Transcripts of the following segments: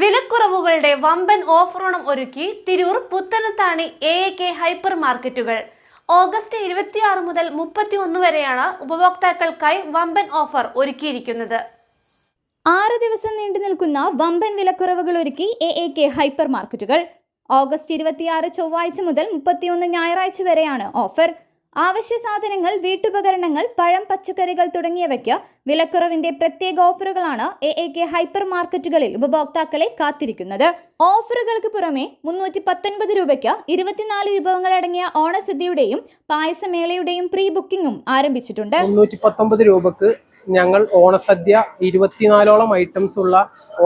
വിലക്കുറവുകളുടെ വമ്പൻ ഓഫറോണം ഒരുക്കി Tirur Puthanathani A A K hyper മാർക്കറ്റുകൾ. ഓഗസ്റ്റ് ഇരുപത്തിയാറ് മുതൽ മുപ്പത്തി ഒന്ന് വരെയാണ് ഉപഭോക്താക്കൾക്കായി വമ്പൻ ഓഫർ ഒരുക്കിയിരിക്കുന്നത്. ആറ് ദിവസം നീണ്ടു നിൽക്കുന്ന വമ്പൻ വിലക്കുറവുകൾ ഒരുക്കി എ എ കെ ഹൈപ്പർ മാർക്കറ്റുകൾ. ഓഗസ്റ്റ് ഇരുപത്തിയാറ് ചൊവ്വാഴ്ച മുതൽ മുപ്പത്തിയൊന്ന് ഞായറാഴ്ച വരെയാണ് ഓഫർ. ആവശ്യ സാധനങ്ങൾ വീട്ടുപകരണങ്ങൾ പഴം പച്ചക്കറികൾ തുടങ്ങിയവയ്ക്ക് വിലക്കുറവിന്റെ പ്രത്യേക ഓഫറുകളാണ് എ എ കെ ഹൈപ്പർ മാർക്കറ്റുകളിൽ ഉപഭോക്താക്കളെ കാത്തിരിക്കുന്നത്. ഓഫറുകൾക്ക് പുറമെ മുന്നൂറ്റി പത്തൊൻപത് രൂപയ്ക്ക് ഇരുപത്തിനാല് വിഭവങ്ങളടങ്ങിയ ഓണസദ്യയുടെയും പായസമേളയുടെയും പ്രീ ബുക്കിംഗും ആരംഭിച്ചിട്ടുണ്ട്. മുന്നൂറ്റി പത്തൊമ്പത് രൂപക്ക് ഞങ്ങൾ ഓണസദ്യ ഇരുപത്തിനാലോളം ഐറ്റംസ് ഉള്ള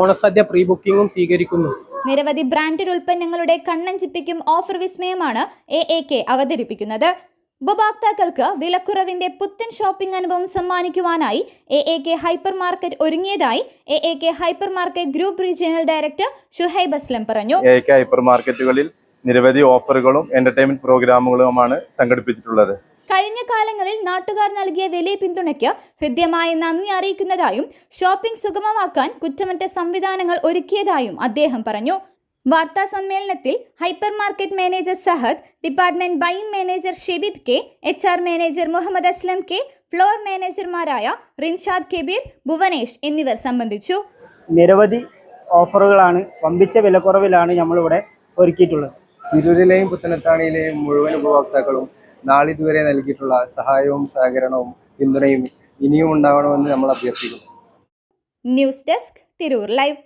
ഓണസദ്യ പ്രീ ബുക്കിംഗും സ്വീകരിക്കുന്നു. നിരവധി ബ്രാൻഡഡ് ഉൽപ്പന്നങ്ങളുടെ കണ്ണഞ്ചിപ്പിക്കും ഓഫർ വിസ്മയമാണ് എ എ കെ അവതരിപ്പിക്കുന്നത്. ഉപഭോക്താക്കൾക്ക് വിലക്കുറവിന്റെ പുത്തൻ ഷോപ്പിംഗ് അനുഭവം സമ്മാനിക്കുവാനായി A A K hyper market ഒരുങ്ങിയതായി A A K hyper market group regional director Shuhaib Aslam പറഞ്ഞു. എ കെ ഹൈപ്പർ മാർക്കറ്റുകളിൽ നിരവധി ഓഫറുകളും എന്റർടൈൻമെന്റ് പ്രോഗ്രാമുകളുമാണ് സംഘടിപ്പിച്ചിട്ടുള്ളത്. കഴിഞ്ഞ കാലങ്ങളിൽ നാട്ടുകാർ നൽകിയ വലിയ പിന്തുണയ്ക്ക് ഹൃദ്യമായ നന്ദി അറിയിക്കുന്നതായും ഷോപ്പിംഗ് സുഗമമാക്കാൻ കുറ്റമറ്റ സംവിധാനങ്ങൾ ഒരുക്കിയതായും അദ്ദേഹം പറഞ്ഞു. വാർത്താ സമ്മേളനത്തിൽ hyper market manager Sahad department buying manager Shebib K H R manager Muhammad Aslam K floor മാനേജർമാരായ Rinshad Kabeer Bhuvanesh എന്നിവർ സംബന്ധിച്ചു. നിരവധി ഓഫറുകളാണ് വമ്പിച്ച വിലക്കുറവിലാണ് നമ്മളിവിടെ ഒരുക്കിയിട്ടുള്ളത്. തിരൂരിലെയും പുത്തനത്താണിയിലെയും മുഴുവൻ ഉപഭോക്താക്കളും നാളിതുവരെ നൽകിയിട്ടുള്ള സഹായവും സഹകരണവും പിന്തുണയും ഇനിയും ഉണ്ടാവണമെന്ന് നമ്മൾ അഭ്യർത്ഥിക്കുന്നു. News desk Tirur live.